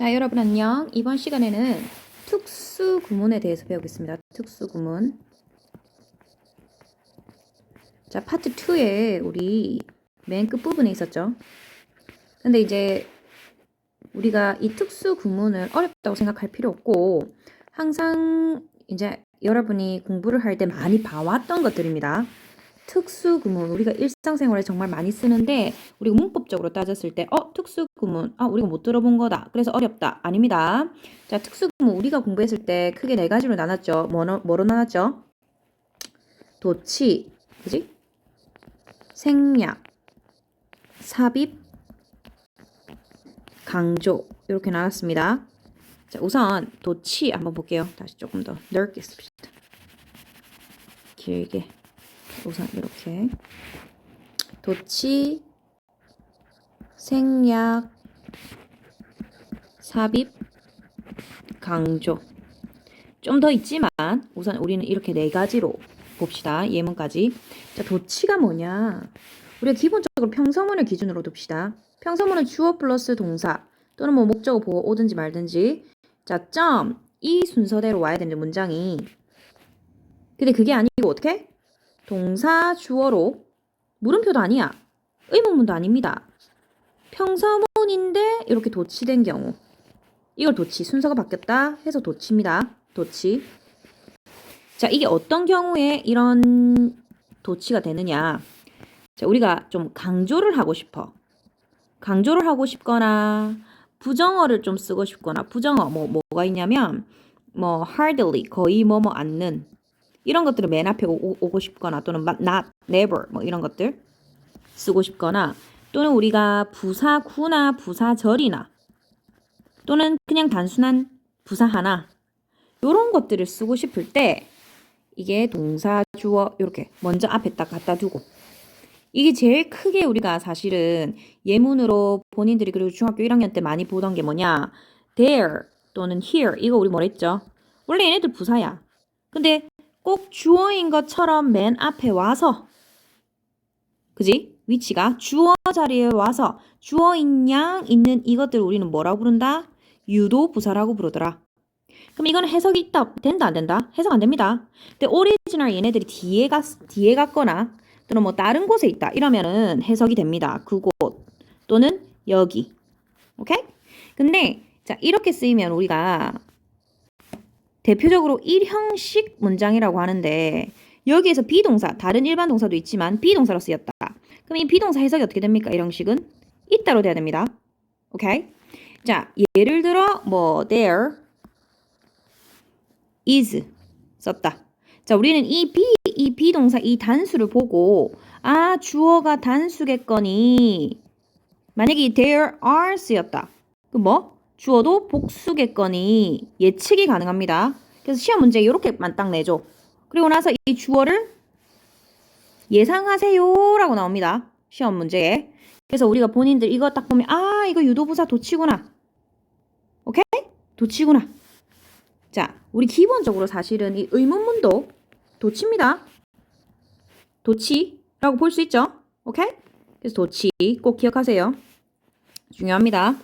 자, 여러분 안녕. 이번 시간에는 특수 구문에 대해서 배우겠습니다. 특수 구문. 자, 파트 2에 우리 맨 끝부분에 있었죠. 근데 이제 우리가 이 특수 구문을 어렵다고 생각할 필요 없고 항상 이제 여러분이 공부를 할 때 많이 봐왔던 것들입니다. 특수 구문. 우리가 일상생활에 정말 많이 쓰는데 우리가 문법적으로 따졌을 때 어 특수 구문. 아 우리가 못 들어본 거다. 그래서 어렵다. 아닙니다. 자 특수 구문 우리가 공부했을 때 크게 네 가지로 나눴죠. 뭐로, 뭐로 나눴죠? 도치 그지? 생략 삽입 강조. 이렇게 나눴습니다. 자 우선 도치 한번 볼게요. 다시 조금 더 넓게 씁시다. 길게 우선 이렇게. 도치 생략 삽입 강조. 좀 더 있지만 우선 우리는 이렇게 네 가지로 봅시다. 예문까지. 자 도치가 뭐냐? 우리가 기본적으로 평서문을 기준으로 둡시다. 평서문은 주어 플러스 동사 또는 뭐 목적어 보고 오든지 말든지. 자 점 이 순서대로 와야 되는 문장이. 근데 그게 아니고 어떻게 동사 주어로 물음표도 아니야. 의문문도 아닙니다. 평서문인데 이렇게 도치된 경우. 이걸 도치. 순서가 바뀌었다 해서 도치입니다. 도치. 자, 이게 어떤 경우에 이런 도치가 되느냐. 자, 우리가 좀 강조를 하고 싶어. 강조를 하고 싶거나 부정어를 좀 쓰고 싶거나 부정어 뭐 뭐가 있냐면 뭐 hardly 거의 뭐뭐 않는 이런 것들을 맨 앞에 오, 고 싶거나 또는 not, never 뭐 이런 것들 쓰고 싶거나 또는 우리가 부사구나 부사절이나 또는 그냥 단순한 부사 하나 이런 것들을 쓰고 싶을 때 이게 동사 주어 이렇게 먼저 앞에 딱 갖다 두고 이게 제일 크게 우리가 사실은 예문으로 본인들이 그리고 중학교 1학년 때 많이 보던 게 뭐냐? there 또는 here 이거 우리 뭐랬죠? 원래 얘네들 부사야. 근데 꼭 주어인 것처럼 맨 앞에 와서 그지? 위치가 주어 자리에 와서 주어인 양 있는 이것들 우리는 뭐라고 부른다? 유도 부사라고 부르더라. 그럼 이거는 해석이 있다 된다 안 된다? 해석 안 됩니다. 근데 오리지널 얘네들이 뒤에 갔 뒤에 갔거나 또는 뭐 다른 곳에 있다 이러면은 해석이 됩니다. 그곳 또는 여기. 오케이? 근데 자 이렇게 쓰이면 우리가 대표적으로 1형식 문장이라고 하는데 여기에서 비동사, 다른 일반 동사도 있지만 비동사로 쓰였다. 그럼 이 비동사 해석이 어떻게 됩니까? 1형식은 있다로 돼야 됩니다. 오케이? 자, 예를 들어 뭐 there is 썼다. 자, 우리는 이 be, 이 비동사, 이 단수를 보고 아, 주어가 단수겠거니 만약에 there are 쓰였다. 그럼 뭐? 주어도 복수겠거니 예측이 가능합니다. 그래서 시험 문제 이렇게만 딱 내줘. 그리고 나서 이 주어를 예상하세요라고 나옵니다. 시험 문제에. 그래서 우리가 본인들 이거 딱 보면 아 이거 유도부사 도치구나. 오케이? 도치구나. 자, 우리 기본적으로 사실은 이 의문문도 도치입니다. 도치라고 볼 수 있죠? 오케이? 그래서 도치 꼭 기억하세요. 중요합니다.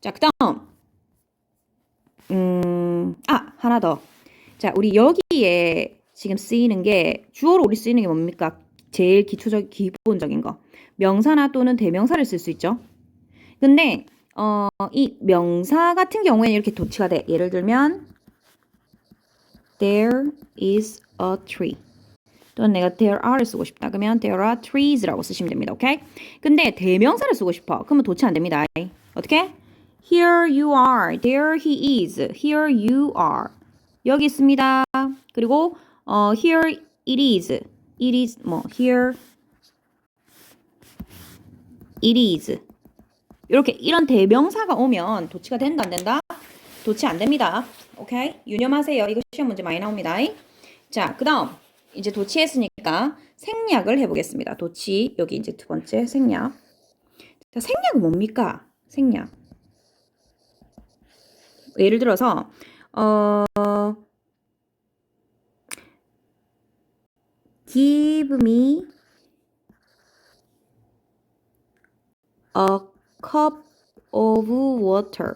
자, 그 다음. 음, 아, 하나 더. 자, 우리 여기에 지금 쓰이는 게, 주어로 우리 쓰이는 게 뭡니까? 제일 기초적, 기본적인 거. 명사나 또는 대명사를 쓸 수 있죠. 근데, 어, 이 명사 같은 경우에는 이렇게 도치가 돼. 예를 들면, there is a tree. 또는 내가 there are를 쓰고 싶다. 그러면 there are trees라고 쓰시면 됩니다. 오케이? 근데 대명사를 쓰고 싶어. 그러면 도치 안 됩니다. 어떻게? Here you are. There he is. Here you are. 여기 있습니다. 그리고 어, here it is. It is 뭐 here it is. 이렇게 이런 대명사가 오면 도치가 된다 안 된다? 도치 안 됩니다. 오케이? 유념하세요. 이거 시험 문제 많이 나옵니다. 자, 그다음 이제 도치했으니까 생략을 해 보겠습니다. 도치 여기 이제 두 번째 생략. 자, 생략은 뭡니까? 생략. 예를 들어서 어 give me a cup of water.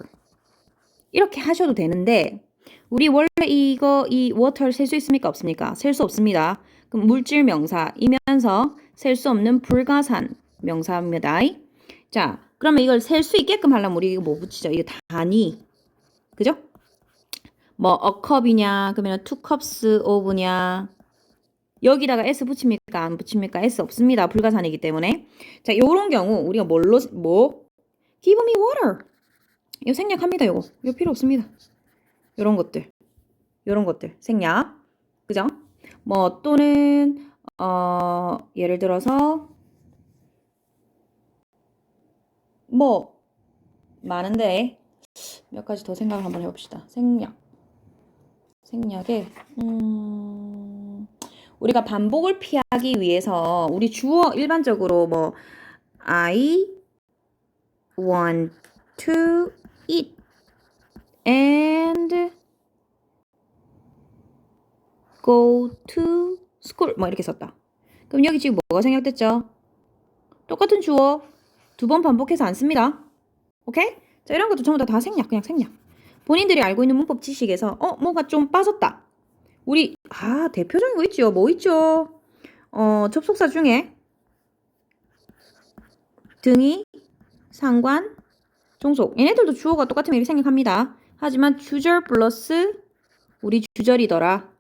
이렇게 하셔도 되는데 우리 원래 이거 이 water 셀수 있습니까? 없습니까? 셀 수 없습니다. 그럼 물질 명사이면서 셀 수 없는 불가산 명사입니다. 자, 그러면 이걸 셀 수 있게끔 하려면 우리 이거 뭐 붙이죠? 이게 단위. 그죠? 뭐 a cup이냐, 그러면 two cups of냐. 여기다가 s 붙입니까? 안 붙입니까? s 없습니다. 불가산이기 때문에. 자, 요런 경우 우리가 뭘로 뭐 give me water. 이거 생략합니다. 요거. 이거 필요 없습니다. 요런 것들. 요런 것들. 생략. 그죠? 뭐 또는 어 예를 들어서 뭐 많은데 몇 가지 더 생각을 한번 해봅시다. 생략. 생략에 음, 우리가 반복을 피하기 위해서 우리 주어 일반적으로 뭐 I want to eat and go to school 뭐 이렇게 썼다. 그럼 여기 지금 뭐가 생략됐죠? 똑같은 주어 두 번 반복해서 안 씁니다. 오케이? 자 이런 것도 전부 다, 다 생략 그냥 생략. 본인들이 알고 있는 문법 지식에서 어 뭐가 좀 빠졌다. 우리 아 대표적인 거 있죠. 뭐 있죠? 어 접속사 중에 등이 상관 종속 얘네들도 주어가 똑같으면 이렇게 생각합니다. 하지만 주절 플러스 우리 주절이더라.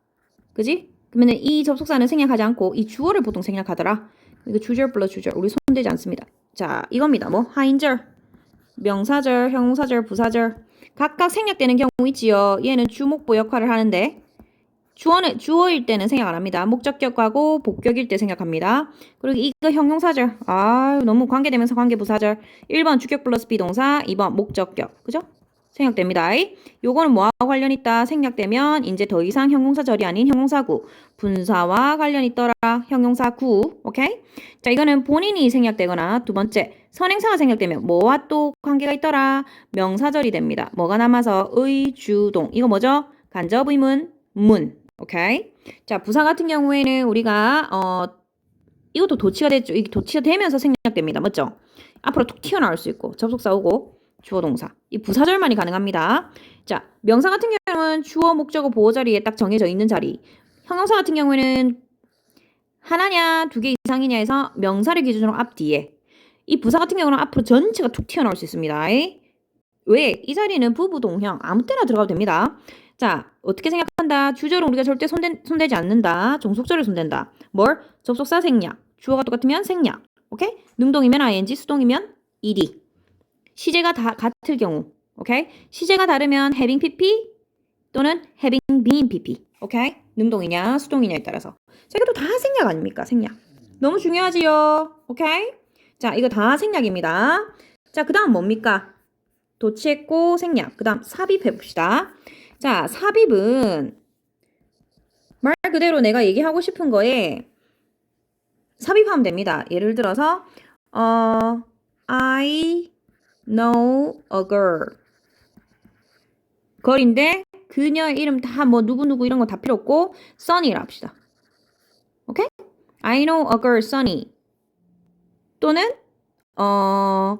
그지? 그러면 이 접속사는 생략하지 않고 이 주어를 보통 생략하더라. 이거 주절 플러스 주절 우리 손대지 않습니다. 자 이겁니다. 뭐 하인절, 명사절, 형용사절, 부사절 각각 생략되는 경우 있지요. 얘는 주목보 역할을 하는데 주어는 주어일 때는 생각 안 합니다. 목적격하고 복격일 때 생각합니다. 그리고 이거 형용사절. 아, 너무 관계되면서 관계부사절. 1번 주격 플러스 비동사, 2번 목적격. 그죠? 생략됩니다. 요거는 뭐와 관련 있다? 생략되면 이제 더 이상 형용사 절이 아닌 형용사 구. 분사와 관련 있더라. 형용사 구. 오케이? 자, 이거는 본인이 생략되거나 두 번째 선행사가 생략되면 뭐와 또 관계가 있더라? 명사절이 됩니다. 뭐가 남아서 의, 주, 동. 이거 뭐죠? 간접 의문, 문. 오케이? 자, 부사 같은 경우에는 우리가 어 이것도 도치가 됐죠. 이게 도치가 되면서 생략됩니다. 맞죠? 앞으로 툭 튀어나올 수 있고 접속사 오고 주어 동사. 이 부사절만이 가능합니다. 자, 명사 같은 경우는 주어, 목적어, 보호 자리에 딱 정해져 있는 자리. 형용사 같은 경우에는 하나냐, 두 개 이상이냐 해서 명사를 기준으로 앞 뒤에. 이 부사 같은 경우는 앞으로 전체가 툭 튀어나올 수 있습니다. 왜? 이 자리는 부부 동형 아무 때나 들어가도 됩니다. 자, 어떻게 생각한다? 주절은 우리가 절대 손대, 손대지 않는다. 종속절을 손댄다. 뭘? 접속사 생략. 주어가 똑같으면 생략. 오케이? 능동이면 ing, 수동이면 ed. 시제가 다 같을 경우. 오케이? 시제가 다르면 having pp 또는 having been pp. 오케이? 능동이냐, 수동이냐에 따라서. 자, 이것도 다 생략 아닙니까? 생략. 너무 중요하지요. 오케이? 자, 이거 다 생략입니다. 자, 그 다음 뭡니까? 도치했고 생략. 그 다음 삽입 해 봅시다. 자, 삽입은 말 그대로 내가 얘기하고 싶은 거에 삽입하면 됩니다. 예를 들어서 어 I know a girl. 걸인데 그녀의 이름 다 뭐 누구누구 이런 거 다 필요 없고 Sunny라 합시다. 오케이? I know a girl, Sunny. 또는 어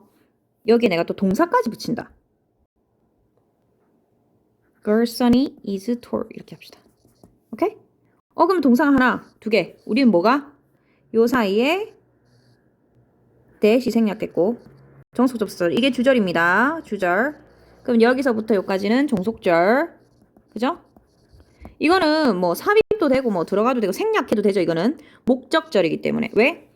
여기에 내가 또 동사까지 붙인다. Girl Sunny is tall 이렇게 합시다. 오케이? 어 그럼 동사가 하나, 두 개. 우리는 뭐가? 요 사이에 대시 생략됐고 정속 접속절 이게 주절입니다. 주절. 그럼 여기서부터 여기까지는 종속절. 그죠? 이거는 뭐 삽입도 되고 뭐 들어가도 되고 생략해도 되죠. 이거는 목적절이기 때문에 왜?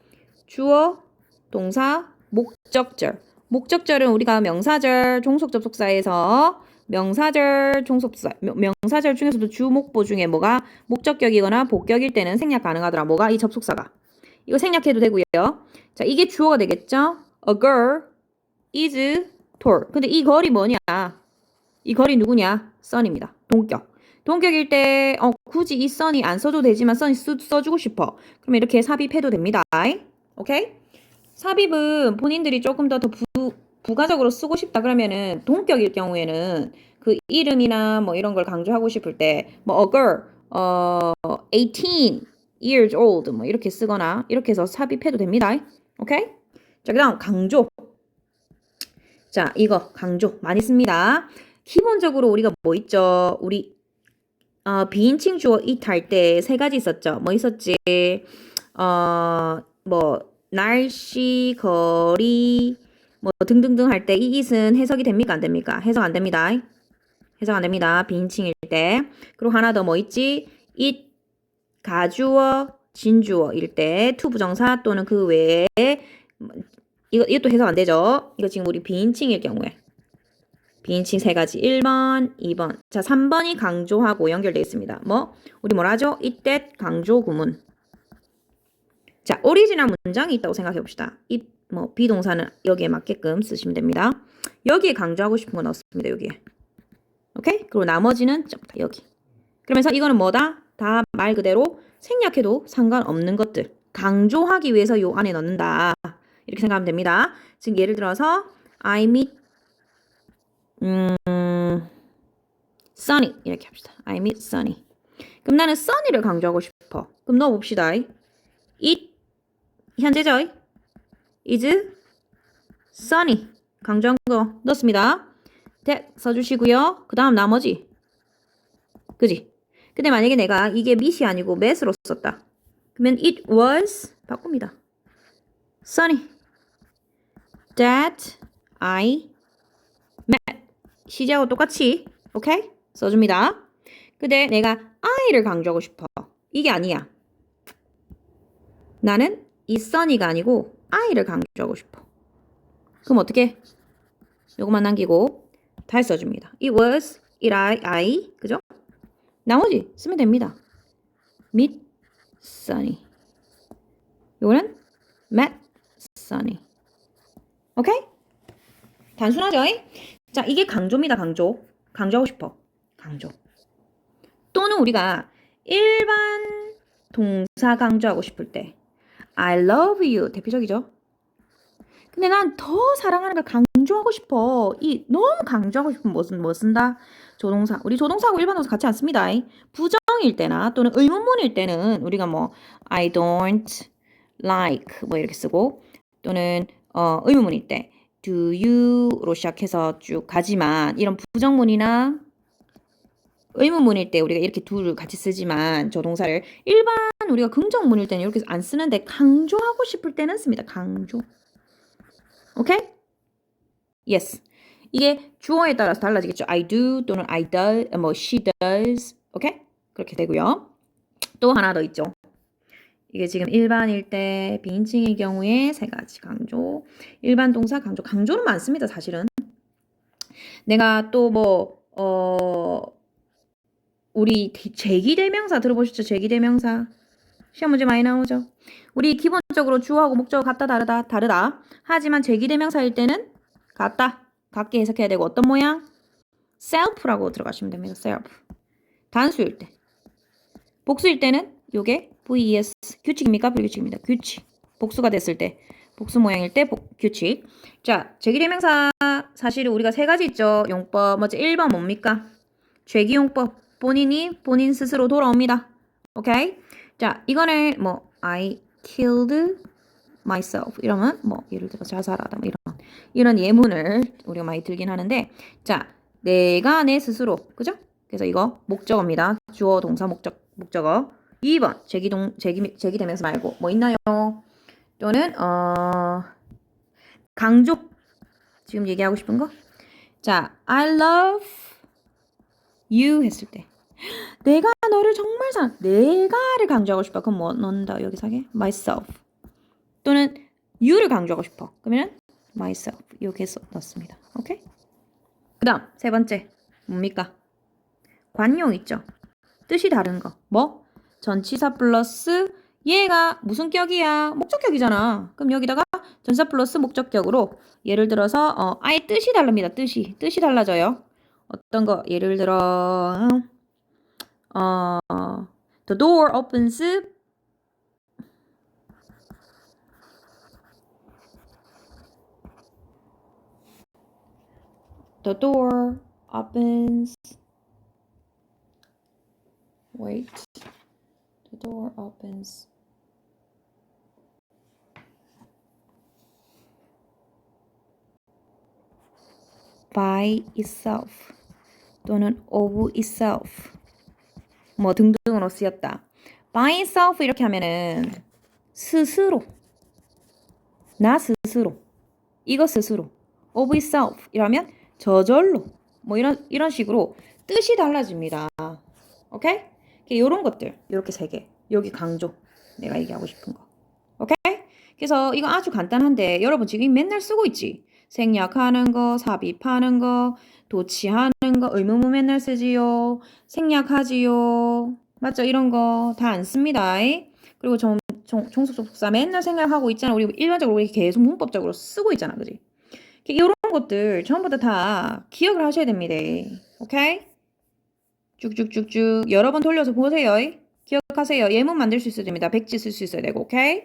주어, 동사, 목적절. 목적절은 우리가 명사절, 종속 접속사에서 명사절, 종속사, 명- 명사절 중에서도 주목보 중에 뭐가 목적격이거나 복격일 때는 생략 가능하더라. 뭐가 이 접속사가. 이거 생략해도 되고요. 자, 이게 주어가 되겠죠? A girl is tall. 근데 이 걸이 뭐냐? 이 걸이 누구냐? sun입니다. 동격. 동격일 때 어, 굳이 이 sun이 안 써도 되지만 sun이 쓰, 써주고 싶어. 그럼 이렇게 삽입해도 됩니다. 오케이? 삽입은 본인들이 조금 더 더 부, 부가적으로 쓰고 싶다 그러면은 동격일 경우에는 그 이름이나 뭐 이런 걸 강조하고 싶을 때 뭐 a girl 어 18 years old 뭐 이렇게 쓰거나 이렇게 해서 삽입해도 됩니다. 오케이? 자, 그다음 강조. 자, 이거 강조 많이 씁니다. 기본적으로 우리가 뭐 있죠? 우리 어, 비인칭 주어 it 할 때 세 가지 있었죠. 뭐 있었지? 어, 뭐 날씨, 거리, 뭐 등등등 할 때 이 it은 해석이 됩니까? 안 됩니까? 해석 안 됩니다. 해석 안 됩니다. 비인칭일 때. 그리고 하나 더 뭐 있지? it 가주어, 진주어일 때 to 부정사 또는 그 외에 이거 이것도 해석 안 되죠. 이거 지금 우리 비인칭일 경우에 비인칭 세 가지 1번, 2번. 자, 3번이 강조하고 연결되어 있습니다. 뭐 우리 뭐라 하죠? 이때 강조 구문. 자, 오리지널 문장이 있다고 생각해 봅시다. 이 뭐 비동사는 여기에 맞게끔 쓰시면 됩니다. 여기에 강조하고 싶은 거 넣었습니다. 여기에. 오케이? 그리고 나머지는 전부 다 여기. 그러면서 이거는 뭐다? 다 말 그대로 생략해도 상관없는 것들. 강조하기 위해서 요 안에 넣는다. 이렇게 생각하면 됩니다. 지금 예를 들어서 I meet 음, sunny 이렇게 합시다. I meet sunny. 그럼 나는 sunny를 강조하고 싶어. 그럼 넣어봅시다. It 현재죠? is sunny 강조한 거 넣었습니다. that 써주시고요. 그 다음 나머지 그지? 근데 만약에 내가 이게 mit이 아니고 met으로 썼다. 그러면 it was 바꿉니다. sunny that I met 시제하고 똑같이 오케이 써줍니다. 근데 내가 I를 강조하고 싶어. 이게 아니야. 나는 이 sunny가 아니고 I를 강조하고 싶어. 그럼 어떻게? 요것만 남기고 다시 써줍니다. It was, it I, I, 그죠? 나머지 쓰면 됩니다. meet sunny. 요거는 met sunny. 오케이? 단순하죠? 자, 이게 강조입니다, 강조. 강조하고 싶어. 강조. 또는 우리가 일반 동사 강조하고 싶을 때 I love you 대표적이죠. 근데 난 더 사랑하는 걸 강조하고 싶어. 이 너무 강조하고 싶으면 뭐, 쓴, 뭐 쓴다? 조동사. 우리 조동사하고 일반 동사 같이 안 씁니다. 부정일 때나 또는 의문문일 때는 우리가 뭐 I don't like 뭐 이렇게 쓰고 또는 어, 의문문일 때 do you로 시작해서 쭉 가지만 이런 부정문이나 의문문일 때 우리가 이렇게 둘을 같이 쓰지만 조동사를 일반 우리가 긍정문일 때는 이렇게 안 쓰는데 강조하고 싶을 때는 씁니다. 강조. 오케이? Yes. 이게 주어에 따라서 달라지겠죠. I do 또는 I does, 뭐 she does. 오케이? 그렇게 되고요. 또 하나 더 있죠. 이게 지금 일반일 때 비인칭의 경우에 세 가지 강조. 일반 동사 강조. 강조는 많습니다, 사실은. 내가 또 뭐, 어, 우리 제기대명사 들어보셨죠? 제기대명사. 시험 문제 많이 나오죠. 우리 기본적으로 주어하고 목적어 같다 다르다 다르다. 하지만 제기대명사일 때는 같다. 같게 해석해야 되고 어떤 모양? self라고 들어가시면 됩니다. self. 단수일 때. 복수일 때는 요게 VES 규칙입니까? 불규칙입니다. 규칙. 복수가 됐을 때. 복수 모양일 때 복, 규칙. 자, 제기대명사 사실 우리가 세 가지 있죠. 용법. 먼저 1번 뭡니까? 죄기용법. 본인이 본인 스스로 돌아옵니다. 오케이? 자, 이거는 뭐 I killed myself 이러면 뭐 예를 들어 자살하다 뭐 이런 이런 예문을 우리가 많이 들긴 하는데 자, 내가 내 스스로 그죠? 그래서 이거 목적어입니다. 주어 동사 목적 목적어. 2번 제기동 제기 제기되면서 말고 뭐 있나요? 또는 어 강조 지금 얘기하고 싶은 거? 자, I love you 했을 때 내가 너를 정말 사랑 내가를 강조하고 싶어. 그럼 뭐 넣는다 여기서 하게? myself 또는 you를 강조하고 싶어. 그러면 myself 여기서 넣습니다. 오케이? 그다음 세 번째 뭡니까? 관용 있죠. 뜻이 다른 거. 뭐? 전치사 플러스 얘가 무슨 격이야? 목적격이잖아. 그럼 여기다가 전사 플러스 목적격으로 예를 들어서 어, 아예 뜻이 다릅니다. 뜻이 뜻이 달라져요. 어떤 거 예를 들어 어, the door opens the door opens wait the door opens. By itself. 또는 of itself. 뭐 등등으로 쓰였다. by itself 이렇게 하면은 스스로. 나 스스로. 이거 스스로. of itself. 이라면 저절로. 뭐 이런 이런 식으로 뜻이 달라집니다. 오케이? 이런 것들 이렇게 세 개. 여기 강조. 내가 얘기하고 싶은 거. 오케이? 그래서 이거 아주 간단한데 여러분 지금 맨날 쓰고 있지. 생략하는 거, 삽입하는 거, 도치하는 거, 의무무 맨날 쓰지요. 생략하지요. 맞죠? 이런 거 다 안 씁니다. 그리고 종, 종, 종속속사 맨날 생략하고 있잖아. 우리 일반적으로 우리 계속 문법적으로 쓰고 있잖아. 그지? 이런 것들 전부 다, 다 기억을 하셔야 됩니다. 오케이? 쭉쭉쭉쭉 여러 번 돌려서 보세요. 기억하세요. 예문 만들 수 있어야 됩니다. 백지 쓸 수 있어야 되고, 오케이?